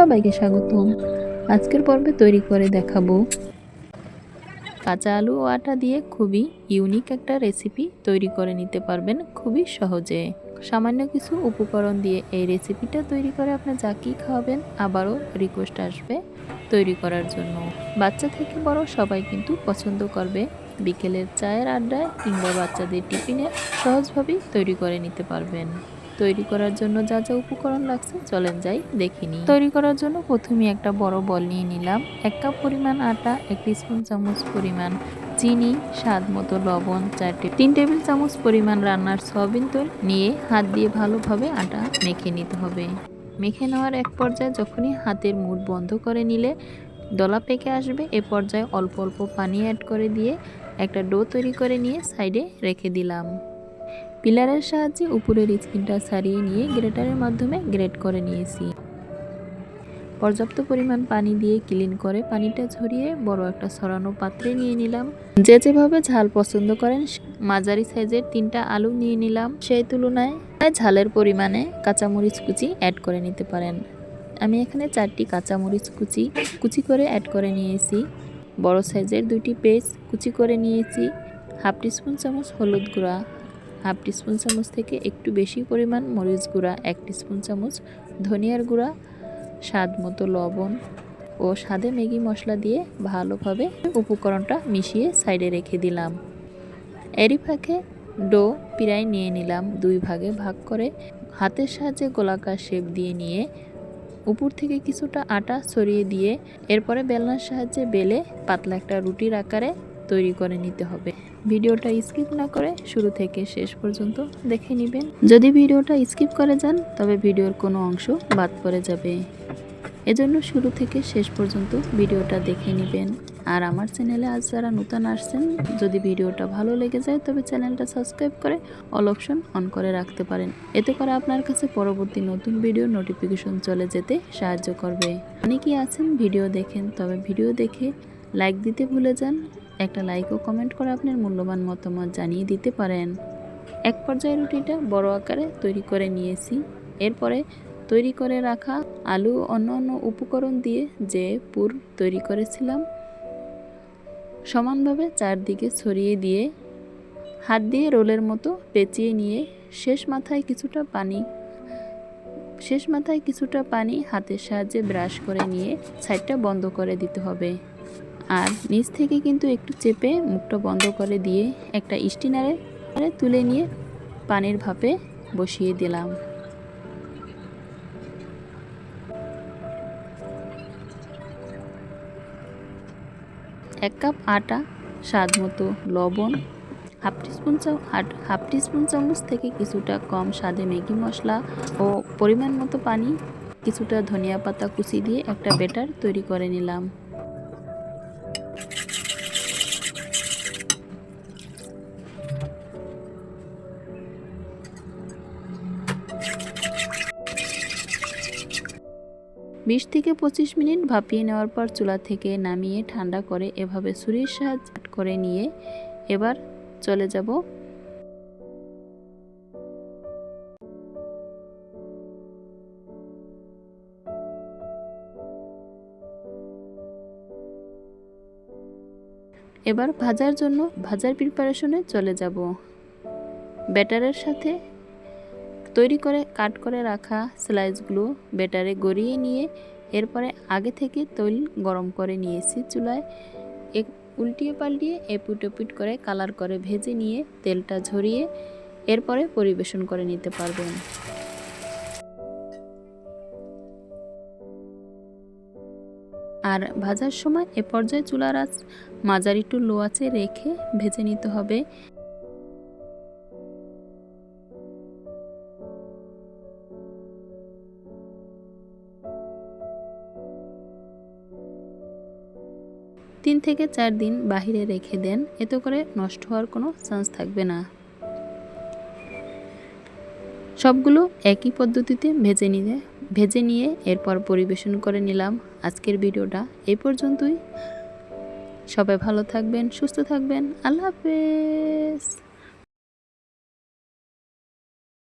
সবাইকে স্বাগতম। আজকের পর্বে তৈরি করে দেখাবো কাঁচা আলু ও আটা দিয়ে খুবই ইউনিক একটা রেসিপি তৈরি করে নিতে পারবেন খুবই সহজে। সামান্য কিছু উপকরণ দিয়ে এই রেসিপিটা তৈরি করে আপনি যাকেই খাওয়াবেন আবারও রিকোয়েস্ট আসবে তৈরি করার জন্য। বাচ্চা থেকে বড় সবাই কিন্তু পছন্দ করবে। বিকেলের চায়ের আড্ডায় কিংবা বাচ্চাদের টিফিনে সহজভাবেই তৈরি করে নিতে পারবেন। তৈরি করার জন্য যা যা উপকরণ লাগছে, চলেন যাই দেখিনি তৈরি করার জন্য প্রথমে একটা বড় বল নিয়ে নিলাম। এক কাপ পরিমাণ আটা, এক স্পুন চামচ পরিমাণ চিনি, স্বাদ মতো লবণ, চারটে তিন টেবিল চামচ পরিমাণ রান্নার সয়াবিন তেল নিয়ে হাত দিয়ে ভালোভাবে আটা মেখে নিতে হবে। মেখে নেওয়ার এক পর্যায়ে যখনই হাতের মুঠ বন্ধ করে নিলে দলা পেকে আসবে, এ পর্যায়ে অল্প অল্প পানি অ্যাড করে দিয়ে একটা ডো তৈরি করে নিয়ে সাইডে রেখে দিলাম। পিলারের সাহায্যে উপরের স্কিনটা ছাড়িয়ে নিয়ে গ্রেটারের মাধ্যমে গ্রেট করে নিয়েছি। পর্যাপ্ত পরিমাণ পানি দিয়ে ক্লিন করে পানিটা ঝরিয়ে বড় একটা ছড়ানো পাত্রে নিয়ে নিলাম। যে যেভাবে ঝাল পছন্দ করেন মাঝারি সাইজের তিনটা আলু নিয়ে নিলাম। সেই তুলনায় ঝালের পরিমাণে কাঁচামরিচ কুচি অ্যাড করে নিতে পারেন। আমি এখানে চারটি কাঁচামরিচ কুচি কুচি করে অ্যাড করে নিয়েছি। বড় সাইজের দুইটি পেস্ট কুচি করে নিয়েছি। হাফ টিস্পুন চামচ হলুদ গুঁড়া হাফ টিস্পুন চামচ থেকে একটু বেশি পরিমাণ মরিচ গুঁড়া, এক টিস্পুন চামচ ধনিয়ার গুঁড়া, স্বাদ মতো লবণ ও স্বাদে ম্যাগি মশলা দিয়ে ভালোভাবে উপকরণটা মিশিয়ে সাইডে রেখে দিলাম। এরই ফাঁকে ডো পিরাই নিয়ে নিলাম, দুই ভাগে ভাগ করে হাতের সাহায্যে গোলাকার শেপ দিয়ে নিয়ে উপর থেকে কিছুটা আটা ছড়িয়ে দিয়ে এরপরে বেলনার সাহায্যে বেলে পাতলা একটা রুটির আকারে তৈরি করে নিতে হবে। ভিডিওটা স্কিপ না করে শুরু থেকে শেষ পর্যন্ত দেখে নেবেন। যদি ভিডিওটা স্কিপ করে যান, তবে ভিডিওর কোনো অংশ বাদ পড়ে যাবে। এজন্য শুরু থেকে শেষ পর্যন্ত ভিডিওটা দেখে নেবেন। আর আমার চ্যানেলে আজ যারা নতুন আসছেন, যদি ভিডিওটা ভালো লেগে যায়, তবে চ্যানেলটা সাবস্ক্রাইব করে অল অপশন অন করে রাখতে পারেন। এতে করে আপনার কাছে পরবর্তী নতুন ভিডিও নোটিফিকেশন চলে যেতে সাহায্য করবে। অনেকেই আছেন, ভিডিও দেখেন, তবে ভিডিও দেখে লাইক দিতে ভুলে যান। একটা লাইক ও কমেন্ট করে আপনার মূল্যবান মতামত জানিয়ে দিতে পারেন। এক পর্যায়ে রুটিটা বড় আকারে তৈরি করে নিয়েছি। এরপরে তৈরি করে রাখা আলু অন্য অন্য উপকরণ দিয়ে যে পুর তৈরি করেছিলাম, সমানভাবে চারদিকে ছড়িয়ে দিয়ে হাত দিয়ে রোলের মতো পেঁচিয়ে নিয়ে শেষ মাথায় কিছুটা পানি, শেষ মাথায় কিছুটা পানি হাতের সাহায্যে ব্রাশ করে নিয়ে সাইডটা বন্ধ করে দিতে হবে। আর নিচ থেকে কিন্তু একটু চেপে মুখটা বন্ধ করে দিয়ে একটা স্টিনারে তুলে নিয়ে পানির ভাপে বসিয়ে দিলাম। এক কাপ আটা, স্বাদ মতো লবণ, হাফ টিস্পুন হাফ টিস্পুন চামচ থেকে কিছুটা কম স্বাদে ম্যাগি মশলা ও পরিমাণ মতো পানি, কিছুটা ধনিয়া পাতা কুচি দিয়ে একটা বেটার তৈরি করে নিলাম। বিশ থেকে পঁচিশ মিনিট ভাপিয়ে নেওয়ার পর চুলা থেকে নামিয়ে ঠান্ডা করে এভাবে ছুরির সাহায্যে করে নিয়ে এবার চলে যাব। এবার ভাজার জন্য ভাজার প্রিপারেশনে চলে যাব। ব্যাটারের সাথে তৈরি করে কাট করে রাখা স্লাইসগুলো ব্যাটারে গড়িয়ে নিয়ে এরপরে আগে থেকে তৈল গরম করে নিয়েছি চুলায়। এক উল্টিয়ে পাল্টিয়ে এপুট এপুট করে কালার করে ভেজে নিয়ে তেলটা ঝরিয়ে এরপরে পরিবেশন করে নিতে পারবেন। আর ভাজার সময় এ পর্যায়ে চুলার আঁচ মাঝারি টু লো আঁচে রেখে ভেজে নিতে হবে। তিন থেকে চার দিন বাহিরে রেখে দেন, এতে করে নষ্ট হওয়ার কোনো চান্স থাকবে না। সবগুলো একই পদ্ধতিতে ভেজে নিয়ে ভেজে নিয়ে এরপর পরিবেশন করে নিলাম। আজকের ভিডিওটা এই পর্যন্তই। সবাই ভালো থাকবেন, সুস্থ থাকবেন। আল্লাহ হাফেজ।